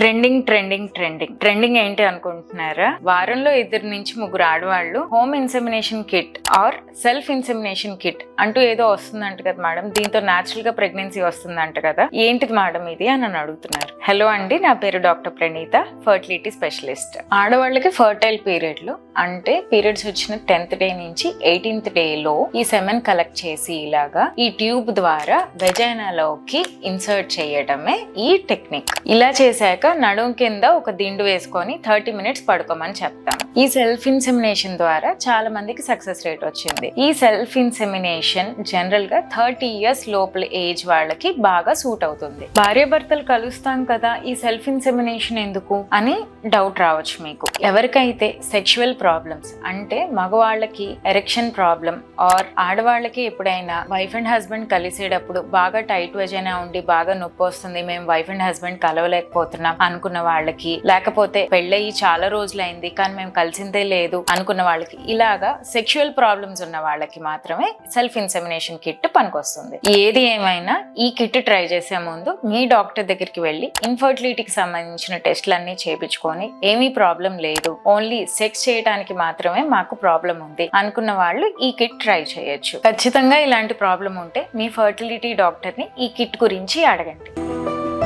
Trending trending trending trending ఏంటి అనుకుంటున్నారా? వారంలో ఇద్దరు నుంచి ముగ్గురు ఆడవాళ్ళు home insemination kit or self insemination kit అంటూ ఏదో వస్తుందంట కదా మేడం. దీంతో న్యాచురల్గా ప్రెగ్నెన్సీ వస్తుందంట కదా. ఏంటిది మేడం ఇది అని నన్ను అడుగుతున్నారు. హలో అండి నా పేరు డాక్టర్ ప్రణీత ఫర్టిలిటీ స్పెషలిస్ట్ ఆడవాళ్ళకి ఫర్టైల్ పీరియడ్లు అంటే పీరియడ్స్ వచ్చిన టెన్త్ డే నుంచి ఎయిటీన్త్ డే లో ఈ సెమెన్ కలెక్ట్ చేసి ఇలాగా ఈ ట్యూబ్ ద్వారా వెజైనాలోకి ఇన్సర్ట్ చేయడమే ఈ టెక్నిక్. ఇలా చేశాక నడుం కింద ఒక దిండు వేసుకొని థర్టీ మినిట్స్ పడుకోమని చెప్తాను. ఈ సెల్ఫ్ ఇన్సెమినేషన్ ద్వారా చాలా మందికి సక్సెస్ రేట్ వచ్చింది. ఈ సెల్ఫ్ ఇన్సెమినేషన్ జనరల్గా థర్టీ ఇయర్స్ లోపల ఏజ్ వాళ్ళకి బాగా సూట్ అవుతుంది. భార్యాభర్తలు కలుస్తాం కదా ఈ సెల్ఫ్ ఇన్సెమినేషన్ ఎందుకు అని డౌట్ రావచ్చు మీకు. ఎవరికైతే సెక్షువల్ ప్రాబ్లమ్స్ అంటే మగవాళ్ళకి ఎరెక్షన్ ప్రాబ్లం ఆర్ ఆడవాళ్ళకి ఎప్పుడైనా వైఫ్ అండ్ హస్బెండ్ కలిసేటప్పుడు బాగా టైట్ వజైనా ఉండి బాగా నొప్పి వస్తుంది మేము వైఫ్ అండ్ హస్బెండ్ కలవలేకపోతున్నాం అనుకున్న వాళ్ళకి లేకపోతే పెళ్ళయి చాలా రోజులైంది కానీ మేము కలిసిందే లేదు అనుకున్న వాళ్ళకి ఇలాగా సెక్షువల్ ప్రాబ్లమ్స్ ఉన్న వాళ్ళకి మాత్రమే సెల్ఫ్ ఇన్సెమినేషన్ కిట్ పనికొస్తుంది. ఏది ఏమైనా ఈ కిట్ ట్రై చేసే ముందు మీ డాక్టర్ దగ్గరికి వెళ్ళి ఇన్ఫర్టిలిటీకి సంబంధించిన టెస్ట్లన్నీ చేయించుకొని ఏమీ ప్రాబ్లం లేదు ఓన్లీ సెక్స్ చేయడం చేయడానికి మాత్రమే మాకు ప్రాబ్లం ఉంది అనుకున్న వాళ్ళు ఈ కిట్ ట్రై చేయొచ్చు. ఖచ్చితంగా ఇలాంటి ప్రాబ్లం ఉంటే మీ ఫర్టిలిటీ డాక్టర్ని ఈ కిట్ గురించి అడగండి.